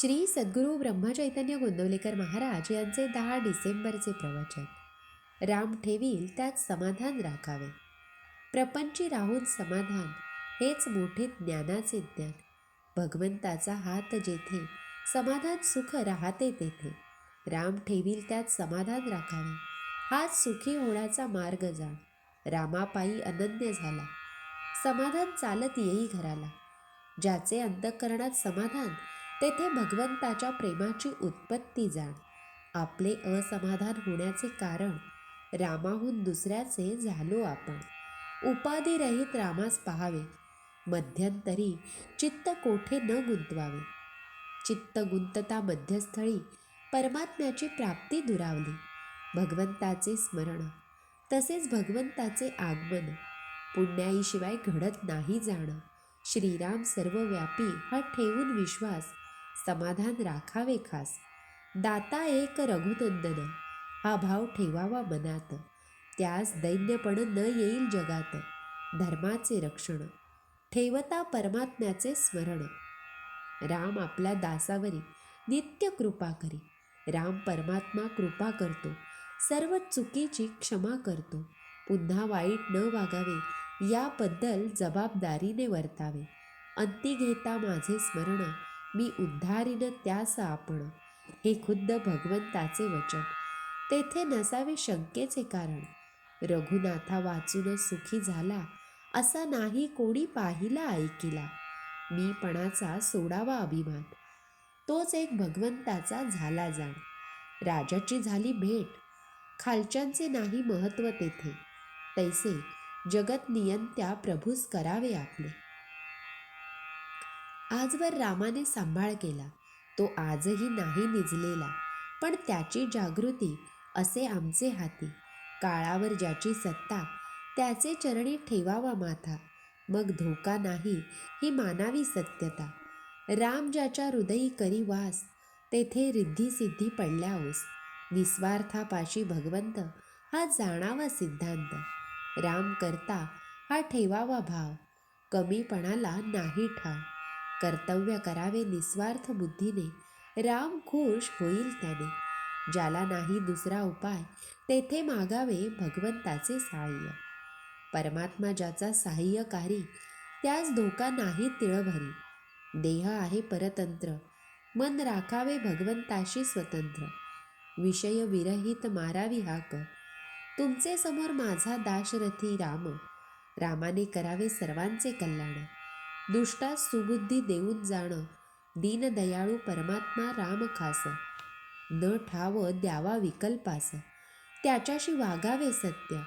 श्री सद्गुरू ब्रह्मचैतन्य गोंदवलेकर महाराज यांचे दहा डिसेंबरचे प्रवचन. राम ठेवील त्यात समाधान राखावे. प्रपंची राहून समाधान हेच मोठे ज्ञानाचे ज्ञान. भगवंताचा हात जेथे समाधान सुख राहते तेथे. राम ठेवील त्यात समाधान राखावे. हाच सुखी होण्याचा मार्ग जा रामापायी अनन्य झाला. समाधान चालत येई घराला. ज्याचे अंतःकरणात समाधान तेथे भगवंताच्या प्रेमाची उत्पत्ती जाण. आपले असमाधान होण्याचे कारण रामाहून दुसऱ्याचे झालो आपण. उपाधिरहित रामास पहावे. मध्यंतरी चित्त कोठे न गुंतवावे. चित्त गुंतता मध्यस्थळी परमात्म्याची प्राप्ती दुरावली. भगवंताचे स्मरण तसेच भगवंताचे आगमन पुण्याईशिवाय घडत नाही जाणं. श्रीराम सर्वव्यापी हा ठेवून विश्वास समाधान राखावे खास. दाता एक रघुनंदन. हा भाव ठेवावा मनात. त्यास दैन्यपण न येईल जगात. धर्माचे रक्षण. ठेवता परमात्म्याचे स्मरण. राम आपल्या दासावरी. नित्य कृपा करी. राम परमात्मा कृपा करतो. सर्व चुकीची क्षमा करतो. पुन्हा वाईट न वागावे. याबद्दल जबाबदारीने वर्तावे. अंती घेता माझे स्मरण. मी उद्धारीन त्यास आपण. हे खुद्द भगवंताचे वचन. तेथे नसावे शंकेचे कारण. रघुनाथा वाचून सुखी झाला असा नाही कोणी पाहिला ऐकिला. मीपणाचा सोडावा अभिमान. तोच एक भगवंताचा झाला जाण. राजाची झाली भेट. खालच्यांचे नाही महत्त्व तेथे. तैसे जगत नियंत्या प्रभूस करावे आपले. आजवर रामाने सांभाळ केला. तो आजही नाही निजलेला पण त्याची जागृती असे आमचे हाती. काळावर ज्याची सत्ता त्याचे चरणी ठेवावा माथा. मग धोका नाही ही मानावी सत्यता. राम ज्याच्या हृदयी करी वास तेथे रिद्धी सिद्धी पडल्या ओस निस्वार्थापाशी भगवंत हा जाणावा सिद्धांत. राम करता हा ठेवावा भाव. कमीपणाला नाही ठाव. कर्तव्य करावे निस्वार्थ बुद्धीने. राम खुश होईल त्याने. ज्याला नाही दुसरा उपाय तेथे मागावे भगवंताचे सहाय्य. परमात्मा ज्याचा सहाय्यकारी त्यास धोका नाही तिळभरी. देह आहे परतंत्र. मन राखावे भगवंताशी स्वतंत्र. विषय विरहित मारावी हाक. तुमचे समोर माझा दाशरथी राम. रामाने करावे सर्वांचे कल्याण. दुष्टास सुबुद्धी देऊन जाणं दीनदयाळू परमात्मा राम खास. न ठाव द्यावा विकल्पास. त्याच्याशी वागावे सत्य.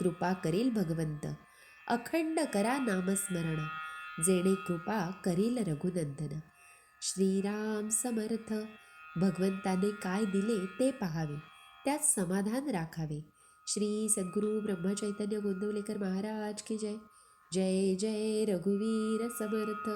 कृपा करील भगवंत. अखंड करा नामस्मरण. जेणे कृपा करील रघुनंदन. श्रीराम समर्थ. भगवंताने काय दिले ते पाहावे. त्यात समाधान राखावे. श्री सद्गुरू ब्रह्मचैतन्य गोंदवलेकर महाराज की जय. जय जय रघुवीर समर्थ